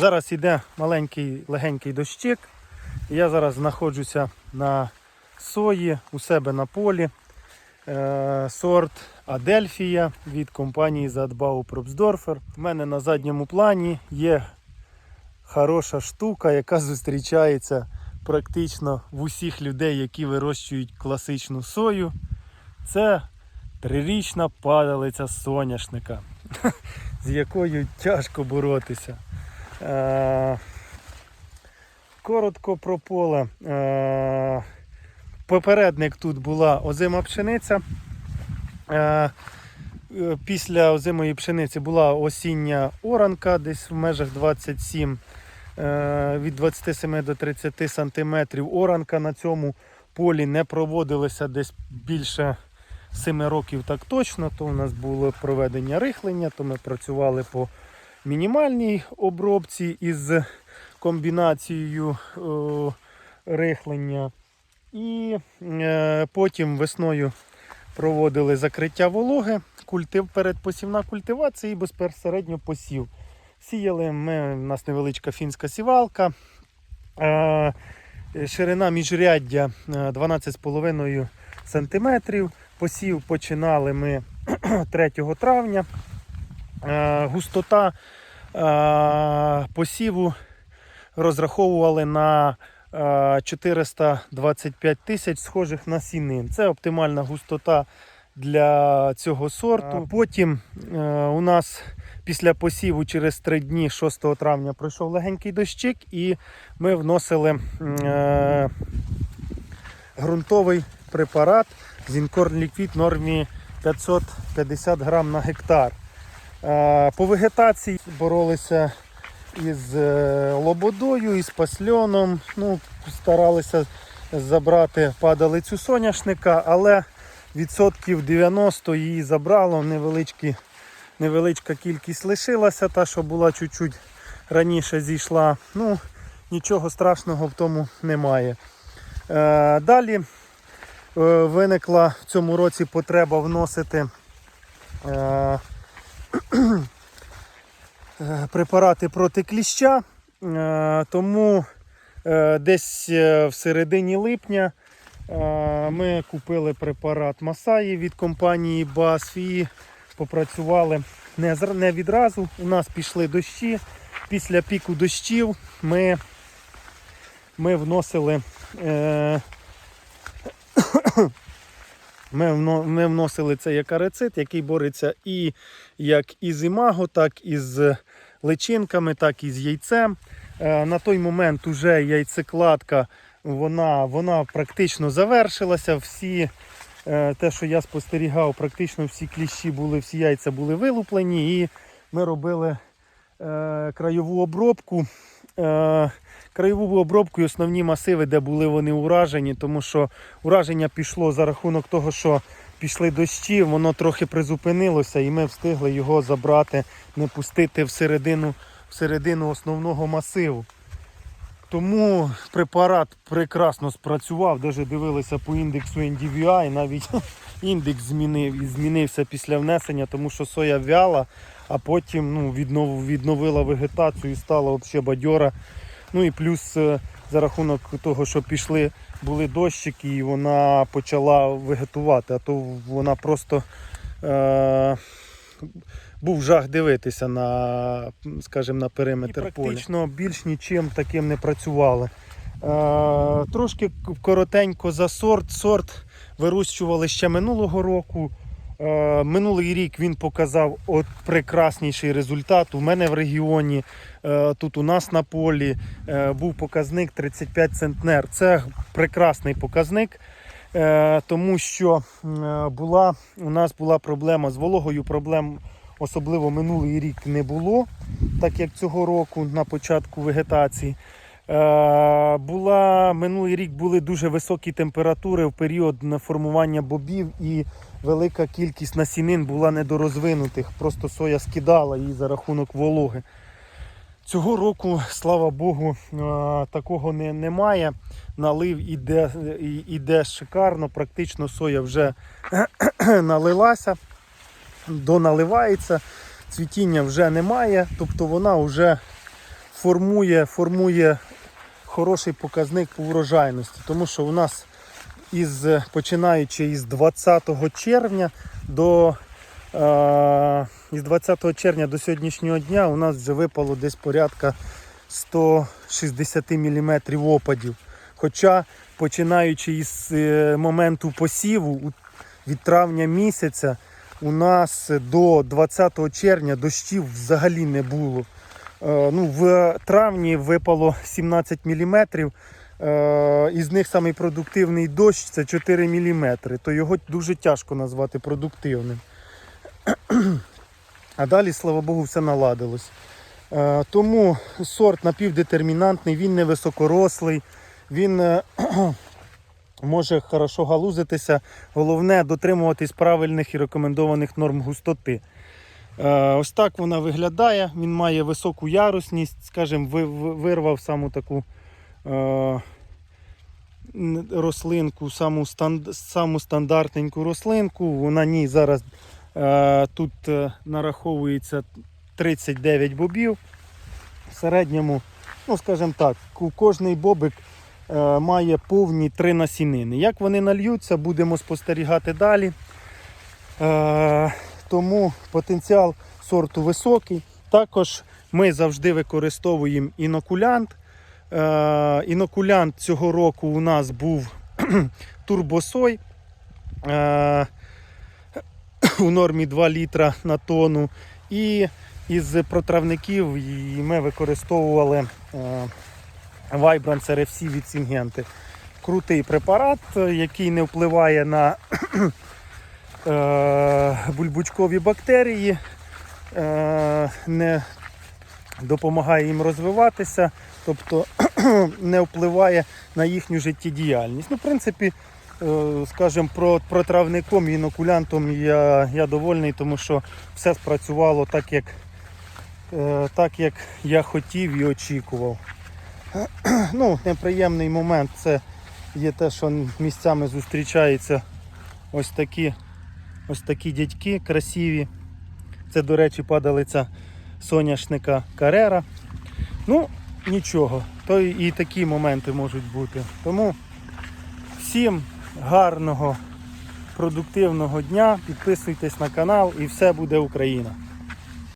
Зараз іде маленький легенький дощик. Я зараз знаходжуся на сої у себе на полі. Е, сорт Адельфія від компанії Задбау Пробсдорфер. У мене на задньому плані є хороша штука, яка зустрічається практично в усіх людей, які вирощують класичну сою. Це трирічна падалиця соняшника, з якою тяжко боротися. Е, Коротко про поле. Е, Попередник тут була озима пшениця. Е, Після озимої пшениці була осіння оранка, десь в межах 27, е, від 27 до 30 сантиметрів. Оранка на цьому полі не проводилася десь більше 7 років так точно. То у нас було проведення рихлення, то ми працювали по мінімальній обробці із комбінацією о, рихлення. І е, потім весною проводили закриття вологи, культив, передпосівна культивація і безпосередньо посів. Сіяли ми, у нас невеличка фінська сівалка. Е, ширина міжряддя е, 12,5 см. Посів починали ми 3 травня. Е, густота е, посіву розраховували на е, 425 тисяч схожих на сінин. Це оптимальна густота для цього сорту. Потім е, у нас після посіву через 3 дні, 6 травня, пройшов легенький дощик, і ми вносили е, ґрунтовий препарат Зінкорн Ліквід нормі 550 грам на гектар. Е, По вегетації боролися із е, лободою, із пасльоном. Ну, старалися забрати падалицю соняшника, але відсотків 90 її забрало, невеличкі, невеличка кількість лишилася, та, що була чуть-чуть раніше зійшла. Ну, нічого страшного в тому немає. Е, далі виникла в цьому році потреба вносити препарати проти кліща, Е, тому е, десь е, в середині липня ми купили препарат Масаї від компанії BASF і попрацювали не, відразу. У нас пішли дощі. Після піку дощів ми, ми вносили. Ми, вно- ми вносили цей якарицид, який бореться і як із імаго, так і з личинками, так і з яйцем. Е, На той момент уже яйцекладка вона, вона практично завершилася. Всі, е, те, що я спостерігав, практично всі кліщі були, всі яйця були вилуплені, і ми робили е, краєву обробку. Е, краєву обробку і основні масиви, де були вони уражені, тому що ураження пішло за рахунок того, що пішли дощі, воно трохи призупинилося, і ми встигли його забрати, не пустити всередину, всередину основного масиву. Тому препарат прекрасно спрацював, навіть дивилися по індексу NDVI, навіть індекс змінив, змінився після внесення, тому що соя вяла, а потім ну, віднов, відновила вегетацію і стала взагалі бадьора. Ну і плюс е, за рахунок того, що пішли, були дощики, і вона почала вегетувати, а то вона просто е, був жах дивитися на, скажімо, на периметр поля. Практично більш нічим таким не працювали. Е, трошки коротенько за сорт. Сорт вирощували ще минулого року. Е, Минулий рік він показав от прекрасніший результат. У мене в регіоні, е, тут у нас на полі, е, був показник 35 центнер. Це прекрасний показник, тому що була, у нас була проблема з вологою. Проблем особливо минулий рік не було, так як цього року на початку вегетації. Була минулий рік були дуже високі температури в період формування бобів і велика кількість насінин була недорозвинутих. Просто соя скидала її за рахунок вологи. Цього року, слава Богу, е, такого не, немає. Налив іде, іде шикарно, практично соя вже налилася, доналивається, цвітіння вже немає, тобто вона вже формує, формує хороший показник по урожайності, тому що у нас із, починаючи із 20 червня до е, із 20 червня до сьогоднішнього дня у нас вже випало десь порядка 160 мм опадів. Хоча починаючи із е, моменту посіву від травня місяця у нас до 20 червня дощів взагалі не було. Е, Ну, в травні випало 17 мм. Із них самий продуктивний дощ це 4 мм, то його дуже тяжко назвати продуктивним. А далі, слава Богу, все наладилось. Е, Тому сорт напівдетермінантний, він не високорослий, він е, може хорошо галузитися. Головне дотримуватись правильних і рекомендованих норм густоти. Е, Ось так вона виглядає. Він має високу ярусність, скажімо, ви- ви- вирвав саму таку е, рослинку, саму, саму стандартненьку рослинку. На ній зараз е, тут е, нараховується 39 бобів. В середньому, ну скажімо так, кожний бобик е, має повні три насінини. Як вони нальються, будемо спостерігати далі. Е, тому потенціал сорту високий. Також ми завжди використовуємо інокулянт. Е, інокулянт цього року у нас був турбосой е, у нормі 2 літра на тонну. І із протравників ми використовували е, Vibrance RFC від Сінгенти. Крутий препарат, який не впливає на бульбучкові бактерії, не допомагає їм розвиватися, тобто не впливає на їхню життєдіяльність. Ну, в принципі, е, скажімо, про, про травником і інокулянтом я, я довольний, тому що все спрацювало так, як, е, так, як я хотів і очікував. Ну, неприємний момент це є те, що місцями зустрічаються ось такі, ось такі дядьки красиві. Це, до речі, падалиця соняшника Карера. Ну, нічого, то і такі моменти можуть бути. Тому всім гарного, продуктивного дня. Підписуйтесь на канал і все буде Україна.